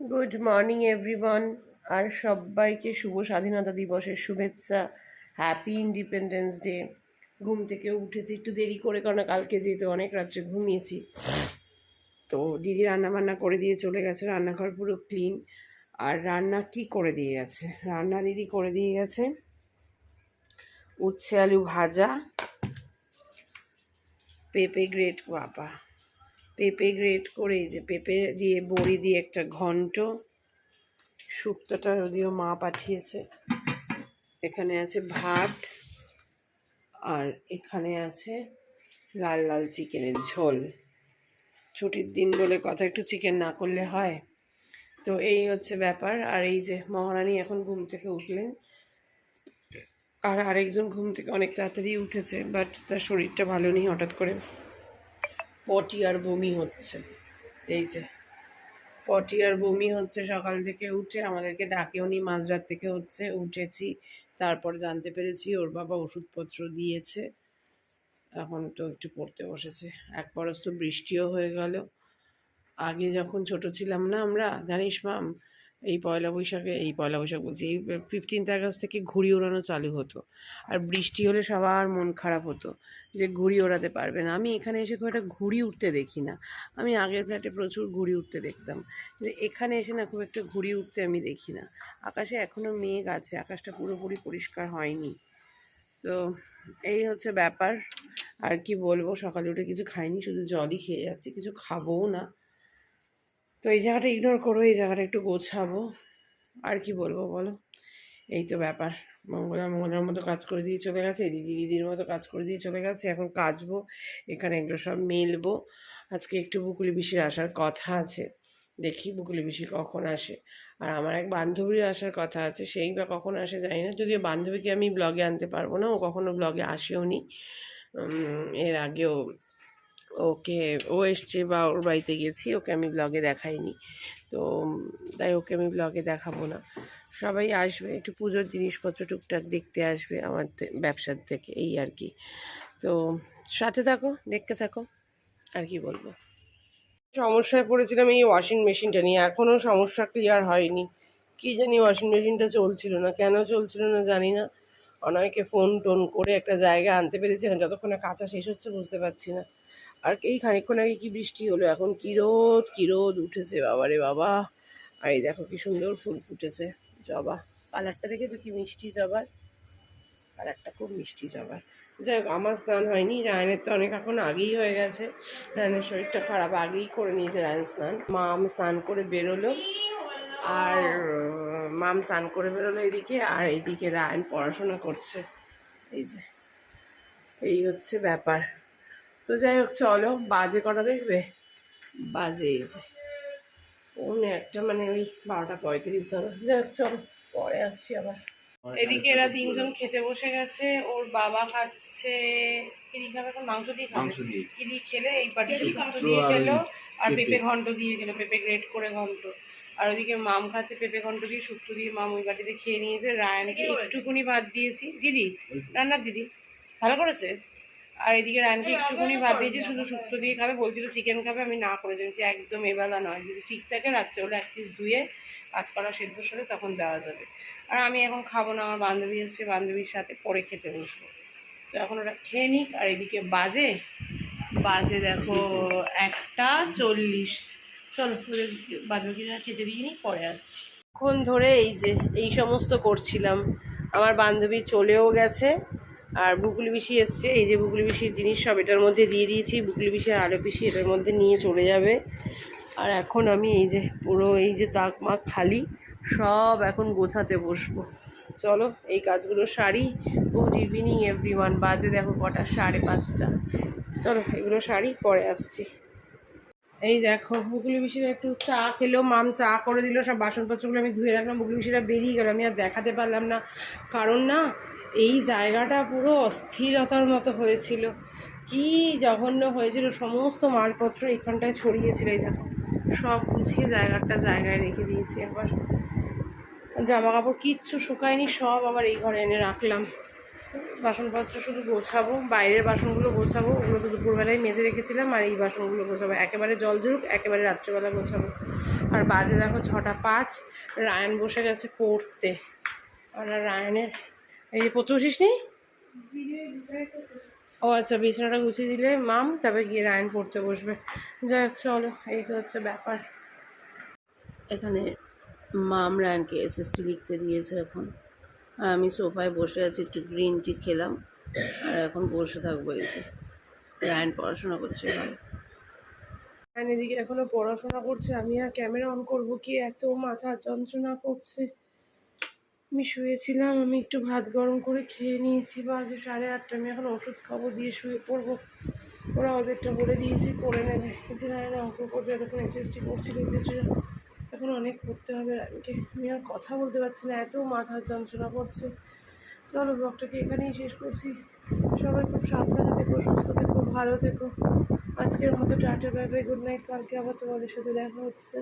Good morning everyone আর সবাইকে শুভ স্বাধীনতা দিবসের শুভেচ্ছা। হ্যাপি ইন্ডিপেন্ডেন্স ডে ঘুম থেকে উঠেছি একটু দেরি করে, কারণ কালকে যেহেতু অনেক রাত্রে ঘুমিয়েছি। তো দিদি রান্না বান্না করে দিয়ে চলে গেছে, রান্নাঘর পুরো ক্লিন আর রান্না কি করে দিয়ে গেছে? রান্না দিদি করে দিয়ে গেছে উচ্ছে আলু ভাজা, পেঁপে গ্রেট বাবা। পেঁপে গ্রেট করে এই যে পেঁপে দিয়ে, বড়ি দিয়ে একটা ঘন্ট। শুক্তোটা যদিও মা পাঠিয়েছে। এখানে আছে ভাত আর এখানে আছে লাল লাল চিকেনের ঝোল। ছুটির দিন বলে কথা, একটু চিকেন না করলে হয়। তো এই হচ্ছে ব্যাপার। আর এই যে মহারানী এখন ঘুম থেকে উঠলেন। আর আরেকজন ঘুম থেকে অনেক তাড়াতাড়ি উঠেছে বাট তার শরীরটা ভালো নেই হঠাৎ করে। পটি আর বমি হচ্ছে। এই যে পটি আর বমি হচ্ছে সকাল থেকে উঠে, আমাদেরকে ডাকেও নি, মাঝরাত থেকে হচ্ছে উঠেছি। তারপর জানতে পেরেছি ওর বাবা ওষুধপত্র দিয়েছে। এখন তো একটু পড়তে বসেছে। এক পরস্ত বৃষ্টিও হয়ে গেল। আগে যখন ছোট ছিলাম না আমরা, জানিস মাম এই পয়লা বৈশাখে, এই পয়লা বৈশাখ বলছি, এই ফিফটিন্থ আগস্ট থেকে ঘুড়ি ওড়ানো চালু হতো। আর বৃষ্টি হলে সবার মন খারাপ হতো যে ঘুড়ি ওড়াতে পারবে না। আমি এখানে এসে খুব একটা ঘুড়ি উঠতে দেখি না। আমি আগের ফ্ল্যাটে প্রচুর ঘুড়ি উঠতে দেখতাম। যে এখানে এসে না খুব একটা ঘুড়ি উঠতে আমি দেখি না। আকাশে এখনও মেঘ আছে, আকাশটা পুরোপুরি পরিষ্কার হয়নি। তো এই হচ্ছে ব্যাপার। আর কি বলব, সকালে উঠে কিছু খাইনি, শুধু জলই খেয়ে যাচ্ছি, কিছু খাবোও না। তো এই জায়গাটা ইগনোর করো, এই জায়গাটা একটু গোছাবো। আর কি বলব বলো? এই তো ব্যাপার। মঙ্গলা, মঙ্গলার মতো কাজ করে দিয়ে চলে গেছে দিদি দিদির মতো কাজ করে দিয়ে চলে গেছে। এখন কাচবো এখানে এগুলো সব মেলবো। আজকে একটু বুকুলি বিশির আসার কথা আছে। দেখি বুকুলি বিশি কখন আসে। আর আমার এক বান্ধবীর আসার কথা আছে, সেই বা কখন আসে জানি না। যদিও বান্ধবীকে আমি ব্লগে আনতে পারব না, ও কখনো ব্লগে আসেও নি এর আগেও ওকে, ও এসছে বা ওর বাড়িতে গেছি, ওকে আমি ব্লগে দেখাইনি। তো তাই ওকে আমি ব্লগে দেখাবো না। সবাই আসবে, একটু পুজোর জিনিসপত্র টুকটাক দেখতে আসবে আমার ব্যবসার থেকে, এই আর কি। তো সাথে থাকো, দেখতে থাকো, আর কি বলব। সমস্যায় পড়েছিলাম এই ওয়াশিং মেশিনটা নিয়ে এখনও সমস্যা ক্লিয়ার হয়নি। কি জানি ওয়াশিং মেশিনটা চলছিল না, কেন চলছিল না জানি না। অনেকে ফোন টোন করে একটা জায়গায় আনতে পেরেছি, যতক্ষণে কাঁচা শেষ হচ্ছে বুঝতে পারছি না। আর এই খানিকক্ষণ আগে কি বৃষ্টি হলো? এখন কি রোদ? কি রোদ উঠেছে? বাবারে বাবা। আর এই দেখো কি সুন্দর ফুল ফুটেছে। জবা। কালারটা দেখেছ কি মিষ্টি জবার? কালারটা খুব মিষ্টি জবার। যাই হোক, আমার স্নান হয়নি। রায়নের তো অনেক এখন আগেই হয়ে গেছে। রায়নের শরীরটা খারাপ, আগেই করে নিয়েছে রায়ন স্নান। মাম স্নান করে বেরোলো। আর, মাম স্নান করে বেরোলো এদিকে। আর এইদিকে রায়ন পড়াশোনা করছে। এই যে, এই হচ্ছে ব্যাপার। তো যাই হোক চলো বাজে কটা দেখবে? বাজে এই যে। পৌনে একটা মানে ওই বারোটা পঁয়ত্রিশ হবে যাই হোক চলো পরে আসছি আবার। এদিকে এরা তিনজন খেতে বসে গেছে ওর বাবা খাচ্ছে কিদি খাবে এখন? মাংস দিয়ে খাবে? মাংস দিয়ে। কিদি খেলে? এই পাটিতে শুক্তো দিয়ে আর খেলো আর পেঁপে। পেঁপে ঘন্ট দিয়ে খেলো পেঁপে গ্রেট করে ঘন্ট। আর ওদিকে মাম খাচ্ছে পেঁপে ঘন্ট দিয়ে শুক্তো দিয়ে মাম ওই বাটিতে খেয়ে নিয়েছে। রায়ানকে একটুকুনি ভাত দিয়েছি। দিদি রান্নার দিদি ভালো করেছে? আর এদিকে রায়ানকে একটুকুনি ভাত দিয়েছি শুধু শুক্তো দিয়ে খাবে বলছিল চিকেন খাবে আমি না করে দিয়েছি একদম এবেলা নয়। যদি ঠিক থাকে রাত্রে হলে এক পিস ধুয়ে কাঁচকলা সেদ্ধ সরে তখন দেওয়া যাবে। আর আমি এখন খাব না আমার বান্ধবী এসছে বান্ধবীর সাথে পরে খেতে বসবো। তো এখন ওটা খেয়ে নিক আর এদিকে বাজে বাজে দেখো একটা চল্লিশ। চলো বান্ধবীরা খেতে দিয়ে নিই পরে আসছি। এখন ধরে এই যে এই সমস্ত করছিলাম। আমার বান্ধবী চলেও গেছে আর বুকুলি বিশি এসছে। এই যে বুকুলি বিশির জিনিস সব এটার মধ্যে দিয়ে দিয়েছি। বুকুলি পিসি আর আলো পিসি এটার মধ্যে নিয়ে চলে যাবে। আর এখন আমি এই যে পুরো এই যে তাক মাক খালি, সব এখন গোছাতে বসবো। চলো, এই কাজগুলো সারি। Good evening, everyone. বাজে দেখো কটা? সাড়ে পাঁচটা। চলো, এগুলো সারি, পরে আসছি। এই দেখো, বুকুলি পিসিরা একটু চা খেলো, মাম চা করে দিল, সব বাসনপত্রগুলো আমি ধুয়ে রাখলাম, বুকুলি পিসিরা বেরিয়ে গেল, আমি আর দেখাতে পারলাম না। কারণ না, এই জায়গাটা পুরো অস্থিরতার মতো হয়েছিল। কি জঘন্য হয়েছিল, সমস্ত মালপত্র এখানটায় ছড়িয়েছিল এই দেখো। সব গুছিয়ে জায়গাটা জায়গায় রেখে দিয়েছি আবার জামা কাপড় কিচ্ছু শুকায়নি, সব আবার এই ঘরে এনে রাখলাম। বাসনপত্র শুধু গোছাবো, বাইরের বাসনগুলো গোছাবো, ওগুলো তো দুপুরবেলায় মেজে রেখেছিলাম, আর এই বাসনগুলো গোছাবো। একেবারে জল জুড়ুক একেবারে রাত্রেবেলা গোছাবো। আর বাজে দেখো ছটা পাঁচ, রায়ন বসে গেছে পড়তে। আর রায়নের, এই যে পড়তে বসিস নি? ও আচ্ছা বিছানাটা গুছিয়ে দিলে মাম তবে গিয়ে রায়ন পড়তে বসবে। যাই চলো, এই তো হচ্ছে ব্যাপার। এখানে মাম রায়নকে এসএসটি লিখতে দিয়েছে এখন। আর আমি সোফায় বসে আছি, একটু গ্রিন টি খেলাম, আর এখন বসে থাকব এই যে। রায়ন পড়াশোনা করছে এখন। রায়ন এদিকে এখনও পড়াশোনা করছে, আমি আর ক্যামেরা অন করব কি, এত মাথা যন্ত্রণা করছে। আমি শুয়েছিলাম, আমি একটু ভাত গরম করে খেয়ে নিয়েছি বা বাজে সাড়ে আটটা, আমি এখন ওষুধ খাব, দিয়ে শুয়ে পড়ব। ওরা ওদেরটা বলে দিয়েছি, করে নেবে। যে রায়ন অঙ্ক করছে এতক্ষণ এসএসটি করছিল এসএসটিটা এখন অনেক করতে হবে। আমি আর কথা বলতে পারছি না, এত মাথার যন্ত্রণা করছে। চলো, ব্লগটাকে এখানেই শেষ করছি। সবাই খুব সাবধানে থেকো, সুস্থ থেকো, ভালো থেকো। আজকের মতো tata bye bye good night কালকে আবার তোমাদের সাথে দেখা হচ্ছে।